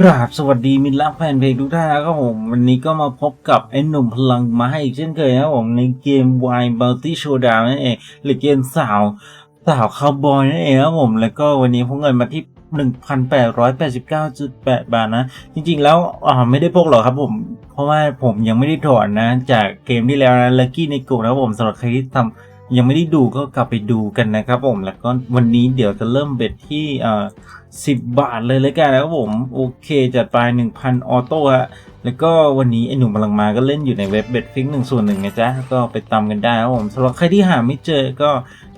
ราบสวัสดีมินลักแฟนเพลงทุกท่านนะครับผม วันนี้ก็มาพบกับไอ้หนุ่มพลังมาให้อีกเช่นเคยครับผม ในเกม Wild Bounty Showdown นั่นเอง หรือเกมสาวสาวคาวบอยนั่นเองครับผม แล้วก็วันนี้ผมเงินมาที่ 1,889.8 บาทนะ จริงๆแล้วอ่าไม่ได้พกหรอกครับผม เพราะว่าผมยังไม่ได้ถอนนะ จากเกมที่แล้วนะลักกี้ในกลุ่มนะครับผมสำหรับใครที่ทำยังไม่ได้ดูก็กลับไปดูกันนะครับผม แล้วก็วันนี้เดี๋ยวจะเริ่มเบ็ดที่อ่า สิบบาทเลยเลยแกันนะครับผม โอเค จัดไป 1,000 ออโต้ฮะแล้วก็วันนี้ไอหนุ่มพลังมาก็เล่นอยู่ในเว็บเบ็ดฟิกหนึ่งส่วนหนึ่งนะจ๊ะ ก็ไปตามกันได้ครับผมสำหรับใครที่หาไม่เจอก็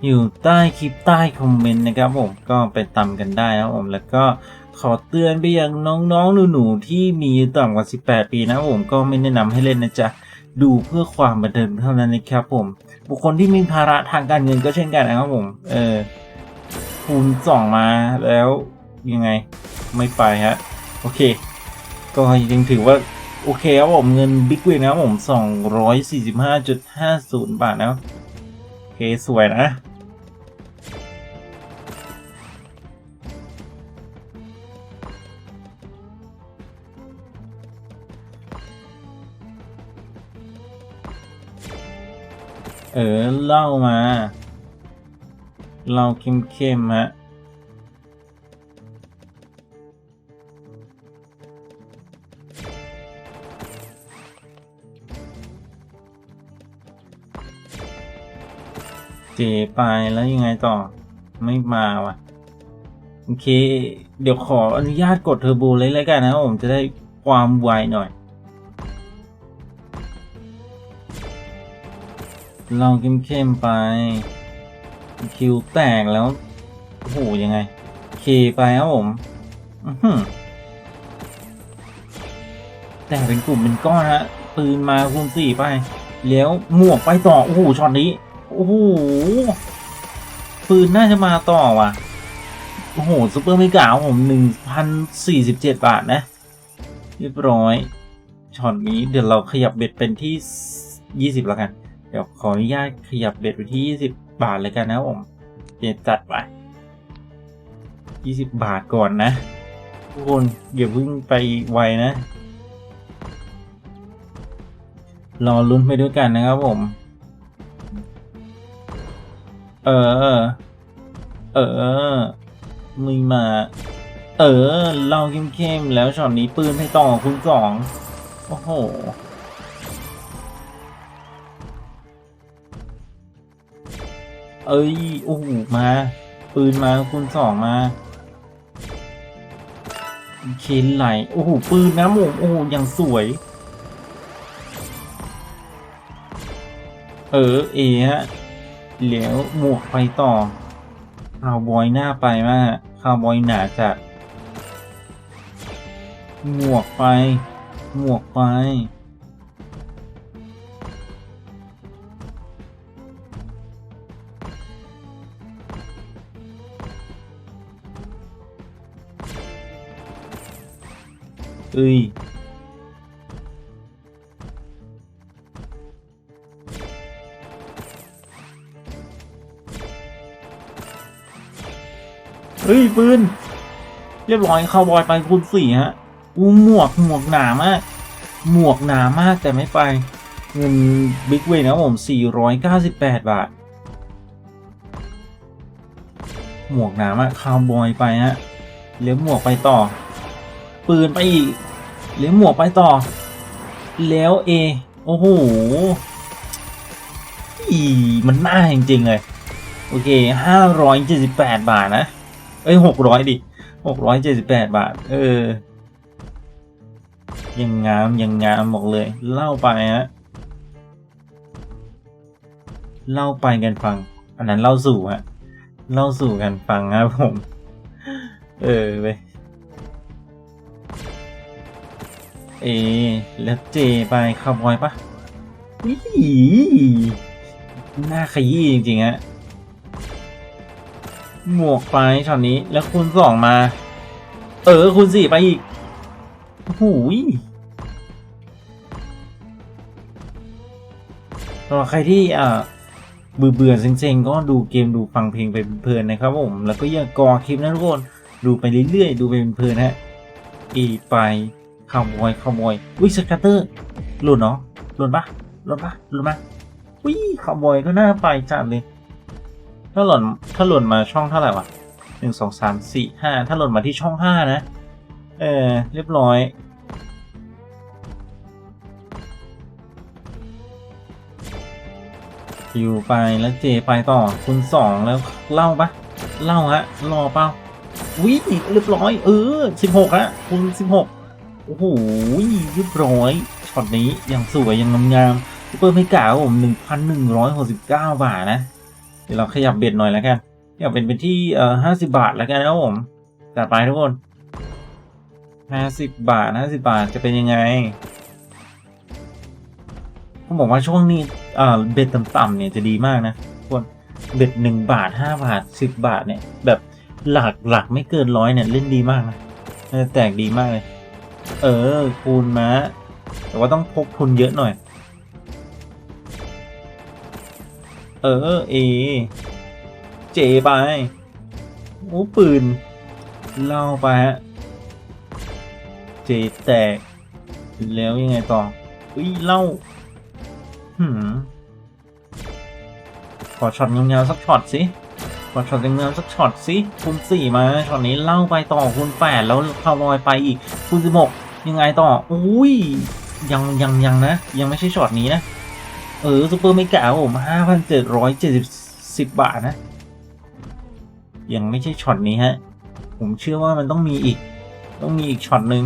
อยู่ใต้คลิปใต้คอมเมนต์นะครับผมก็ไปตามกันได้ครับผมแล้วก็ขอเตือนไปยังน้องๆหนูๆที่มีต่ำกว่า 18 ปีนะผมก็ไม่แนะนำให้เล่นนะจ๊ะดูเพื่อความบันเทิงเท่านั้นนะครับผม บุคคลที่มีภาระทางการเงินก็เช่นกันนะครับผม เออคูณสองมาแล้ว ยังไงไม่ไปฮะ โอเค ก็ยังถือว่า โอเคครับผมเงินบิ๊กวินนะครับผมสองร้อยสี่สิบห้าจุดห้าศูนย์บาทนะโอเค สวยนะเออเล่ามาเล่าเข้มๆฮะ เจไปแล้วยังไงต่อไม่มาว่ะ โอเค เดี๋ยวขออนุญาตกดเทอร์โบเลยแล้วกันนะผมจะได้ความไวหน่อย ลองเข้มๆไป คิวแตกแล้ว โอ้โหยังไง เคไปครับผมอื้อหือแต่เป็นกลุ่มเป็นก้อนฮะปืนมาคูณสี่ไป แล้วหมวกไปต่อ โอ้โหช็อตนี้ โอ้โหปืนน่าจะมาต่อว่ะ โอ้โหซูเปอร์ไม่กาวผมหนึ่งพันสี่สิบเจ็ดบาทนะ เรียบร้อย ช็อตนี้เดี๋ยวเราขยับเบ็ดเป็นที่ยี่สิบแล้วกัน เดี๋ยวขออนุญาตขยับเบ็ดไปที่ยี่สิบบาทเลยกันนะผมเดี๋ยวจัดไปยี่สิบบาทก่อนนะ ทุกคนอย่าเพิ่งไปไวนะ รอลุ้นไปด้วยกันนะครับผม เออ เออมึงมา เออเล่าเข้มๆแล้วช็อตนี้ปืนให้ต่อคุณสองโอ้โหเอ้ยโอ้โหมา ปืนมาคุณสองมาเคนไหลโอ้โหปืนนะหมโอ้โหยังสวย เออเอฮะ แล้วหมวกไปต่อคาวบอยหน้าไปมากคาวบอยหนาจัดหมวกไป หมวกไป เอ้ย เฮ้ยปืน เรียบร้อยคาวบอยไปคูณสี่ฮะอูหมวกหมวกหนามาก หมวกหนามากแต่ไม่ไป เงินบิ๊กเวนะครับผม 498 บาท หมวกหนามากคาวบอยไปฮะเลี้ยวหมวกไปต่อ ปืนไปอีกเลี้ยวหมวกไปต่อ แล้วเอโอ้โหอีมันน่าจริงๆเลย โอเค 578 บาทนะ เอ้ยหกร้อยดิหกร้อยเจ็ดสิบแปดบาท เออ ยังงามยังงามบอกเลย เล่าไปฮะเล่าไปกันฟัง อันนั้นเล่าสู่ฮะเล่าสู่กันฟังครับผม เออไปเอแล้วเจไปคาร์บอยปะอีหน้าขยี้จริงๆฮะ หมวกไปช็อตนี้แล้วคูณสองมา เออคูณสี่ไปอีกหูยสำหรับใครที่อ่าเบื่อเบื่อเซ็งๆ ก็ดูเกมดูฟังเพลงไปเพลินนะครับผม แล้วก็อย่ากอคลิปนะทุกคนดูไปเรื่อยๆ ดูไปเพลินฮะเอไปขโมยขโมยอุ้ยสกัตเตอร์หลุดเนาะหลุดปะหลุดปะหลุดปะอุ้ยขโมยก็น่าไปจัดเลย ถ้าหล่นถ้าหล่นมาช่องเท่าไหร่วะหนึ่งสองสามสี่ห้าถ้าหล่นมาที่ช่องห้านะ เออ เรียบร้อย อยู่ไปแล้วเจไปต่อคุณสองแล้วเล่าปะเล่าฮะ รอเปล่าวิเรียบร้อย เออสิบหกฮะคุณสิบหกโอ้โหเรียบร้อยช็อตนี้ยังสวยยังงามๆซูเปอร์ไม่กล่าวผมหนึ่งพันหนึ่งร้อยหกสิบเก้าบาทนะ เดี๋ยวเราขยับเบ็ดหน่อยแล้วกันอยากเป็นเป็นที่เอ่อห้าสิบาทแล้วกันนะครับผมจัดไปทุกคนห้าสิบบาทห้าสิบาทจะเป็นยังไงผมบอกว่าช่วงนี้เอ่อเบ็ดต่ำๆเนี่ยจะดีมากนะทุกคนเบ็ดหนึ่งบาทห้าบาทสิบบาทเนี่ยแบบหลักหลักไม่เกินร้อยเนี่ยเล่นดีมากนะแตกดีมากเลย เออคูณมาแต่ว่าต้องพกทุนเยอะหน่อย เออเอ เจไปโอ้ปืน เล่าไปฮะ เจแตกแล้วยังไงต่ออุ้ยเล่าหืมขอช็อตเงาๆสักช็อตสิขอช็อตเงาๆสักช็อตสิคุณสี่มาช็อตนี้เล่าไปต่อคุณแปดแล้วพาวลอยไปอีกคุณสิบหกยังไงต่อ อุ้ยยังยังยังนะ ยังไม่ใช่ช็อตนี้นะ เออซูเปอร์ไม่กะผมห้าพันเจ็ดร้อยเจ็ดสิบสิบบาทนะ ยังไม่ใช่ช็อตนี้ฮะ ผมเชื่อว่ามันต้องมีอีก ต้องมีอีกช็อตหนึ่ง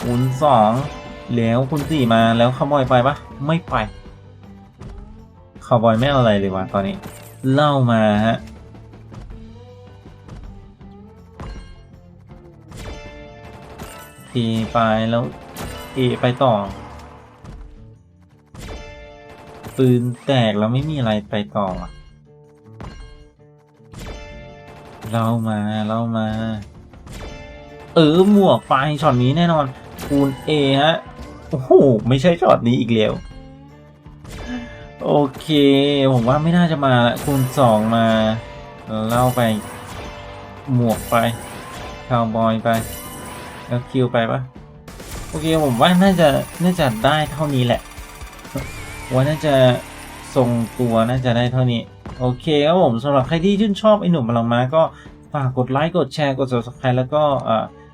คูณสองแล้วคุณสี่มาแล้วขโมยไปปะไม่ไปขโมยไม่เอาอะไรเลยวะตอนนี้ เล่ามาฮะเอไปแล้วเอไปต่อ ปืนแตกแล้วไม่มีอะไรไปต่ออเล่ามาเล่ามา เออหมวกไปช็อตนี้แน่นอน คูณเอฮะ โอ้โห ไม่ใช่ช็อตนี้อีกแล้ว โอเค ผมว่าไม่น่าจะมาละคูณสองมา เล่าไปหมวกไปคาวบอยไป แล้วคิวไปปะโอเคผมว่าน่าจะน่าจะได้เท่านี้แหละ ว่าน่าจะทรงตัวน่าจะได้เท่านี้ โอเคครับผมสำหรับใครที่ชื่นชอบไอ้หนุ่มพลังม้าก็ฝากกดไลค์กดแชร์กด subscribe แล้วก็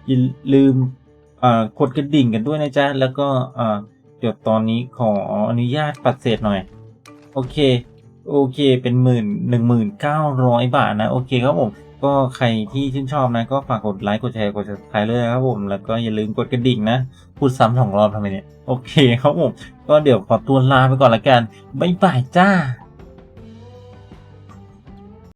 อย่าลืมกดกระดิ่งกันด้วยนะจ๊ะ แล้วก็เดี๋ยวตอนนี้ขออนุญาตปัดเศษหน่อย โอเค โอเคเป็นหมื่นหนึ่งหมื่นเก้าร้อยบาทนะ โอเคครับผม ก็ใครที่ชื่นชอบนะ ก็ฝากกดไลค์ กดแชร์ กด subscribe เลยนะครับผม แล้วก็อย่าลืมกดกระดิ่งนะ พูดซ้ำสองรอบทำไมเนี่ย โอเคครับผม ก็เดี๋ยวขอตัวลาไปก่อนละกัน บ๊ายบายจ้า